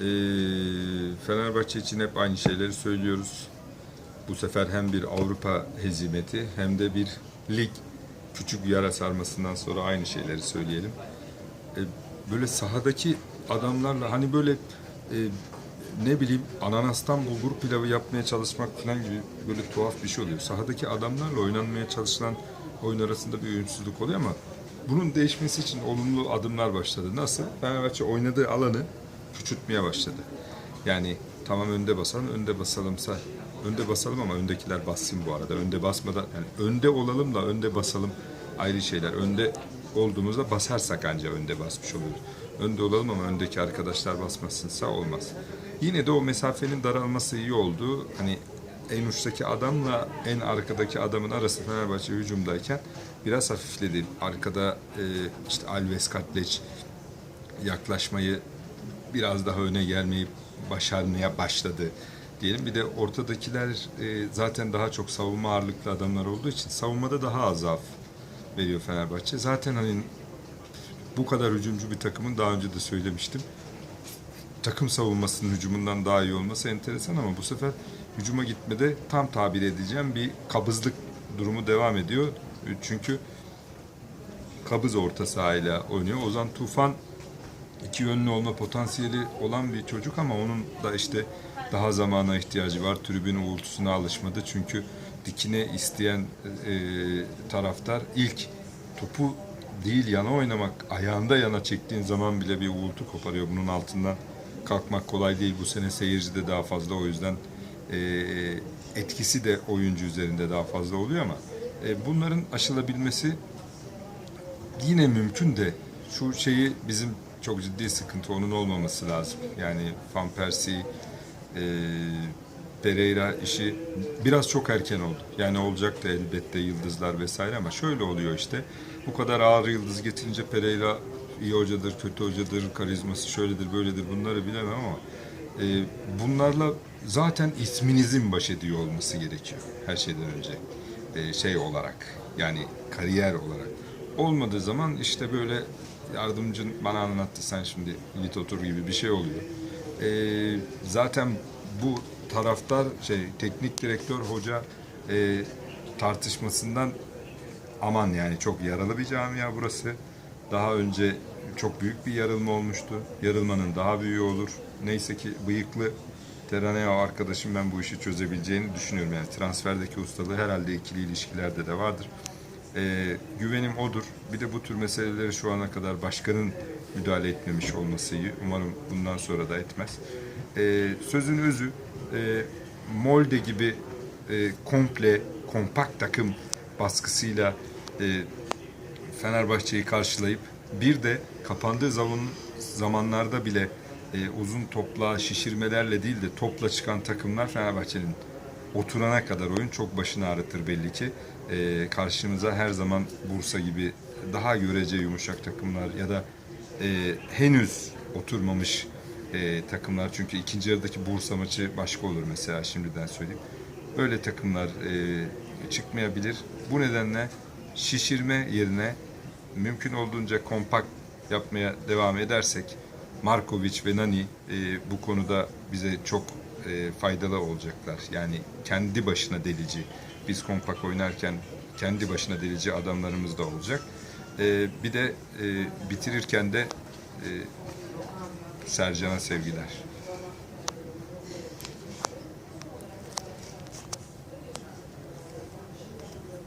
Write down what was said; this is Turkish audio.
Ee, Fenerbahçe için hep aynı şeyleri söylüyoruz. Bu sefer hem bir Avrupa hezimeti hem de bir lig küçük yara sarmasından sonra aynı şeyleri söyleyelim. Ee, böyle sahadaki adamlarla hani böyle e, ne bileyim ananastan bulgur pilavı yapmaya çalışmak falan gibi böyle tuhaf bir şey oluyor. Sahadaki adamlarla oynanmaya çalışılan oyun arasında bir uyumsuzluk oluyor ama bunun değişmesi için olumlu adımlar başladı. Nasıl? Fenerbahçe oynadığı alanı küçültmeye başladı. Yani tamam önde basalım, önde basalımsa önde basalım ama öndekiler bassın bu arada. Önde basmadan yani önde olalım da önde basalım ayrı şeyler. Önde olduğumuzda basarsak anca önde basmış oluyoruz. Önde olalım ama öndeki arkadaşlar basmasınsa olmaz. Yine de o mesafenin daralması iyi oldu. Hani en uçtaki adamla en arkadaki adamın arası Fenerbahçe hücumdayken biraz hafifledi. Arkada e, işte Alves Katleç yaklaşmayı biraz daha öne gelmeyi başarmaya başladı diyelim. Bir de ortadakiler e, zaten daha çok savunma ağırlıklı adamlar olduğu için savunmada daha az zaaf veriyor Fenerbahçe. Zaten hani bu kadar hücumcu bir takımın daha önce de söylemiştim. Takım savunmasının hücumundan daha iyi olması enteresan ama bu sefer hücuma gitmede tam tabir edeceğim bir kabızlık durumu devam ediyor. Çünkü kabız orta sahayla oynuyor. Ozan Tufan iki yönlü olma potansiyeli olan bir çocuk ama onun da işte daha zamana ihtiyacı var. Tribün uğultusuna alışmadı. Çünkü dikine isteyen e, taraftar ilk topu değil yana oynamak, ayağında yana çektiğin zaman bile bir uğultu koparıyor. Bunun altından kalkmak kolay değil. Bu sene seyirci de daha fazla o yüzden e, etkisi de oyuncu üzerinde daha fazla oluyor ama e, bunların aşılabilmesi yine mümkün de şu şeyi bizim çok ciddi sıkıntı onun olmaması lazım. Yani Van Persie, e, Pereira işi biraz çok erken oldu. Yani olacak da elbette yıldızlar vesaire ama şöyle oluyor işte. Bu kadar ağır yıldız getirince Pereira iyi hocadır, kötü hocadır, karizması şöyledir, böyledir bunları bilemem ama e, bunlarla zaten isminizin baş ediyor olması gerekiyor her şeyden önce. E, şey olarak yani kariyer olarak. Olmadığı zaman işte böyle yardımcın bana anlattı sen şimdi lit otur gibi bir şey oluyor. E, zaten bu taraftar şey teknik direktör hoca e, tartışmasından aman yani çok yaralı bir camia burası. Daha önce çok büyük bir yarılma olmuştu. Yarılmanın daha büyüğü olur. Neyse ki bıyıklı Teraneo arkadaşım ben bu işi çözebileceğini düşünüyorum. Yani transferdeki ustalığı herhalde ikili ilişkilerde de vardır. Ee, güvenim odur. Bir de bu tür meseleleri şu ana kadar başkanın müdahale etmemiş olması. Umarım bundan sonra da etmez. Ee, sözün özü e, Molde gibi e, komple kompakt takım baskısıyla e, Fenerbahçe'yi karşılayıp bir de kapandığı zaman zamanlarda bile e, uzun topla şişirmelerle değil de topla çıkan takımlar Fenerbahçe'nin oturana kadar oyun çok başını ağrıtır belli ki. E, karşımıza her zaman Bursa gibi daha görece yumuşak takımlar ya da e, henüz oturmamış e, takımlar çünkü ikinci yarıdaki Bursa maçı başka olur mesela şimdiden söyleyeyim. Böyle takımlar e, çıkmayabilir. Bu nedenle şişirme yerine mümkün olduğunca kompakt yapmaya devam edersek Markovic ve Nani e, bu konuda bize çok e, faydalı olacaklar. Yani kendi başına delici. Biz kompakt oynarken kendi başına delici adamlarımız da olacak. E, bir de e, bitirirken de e, Sercan'a sevgiler.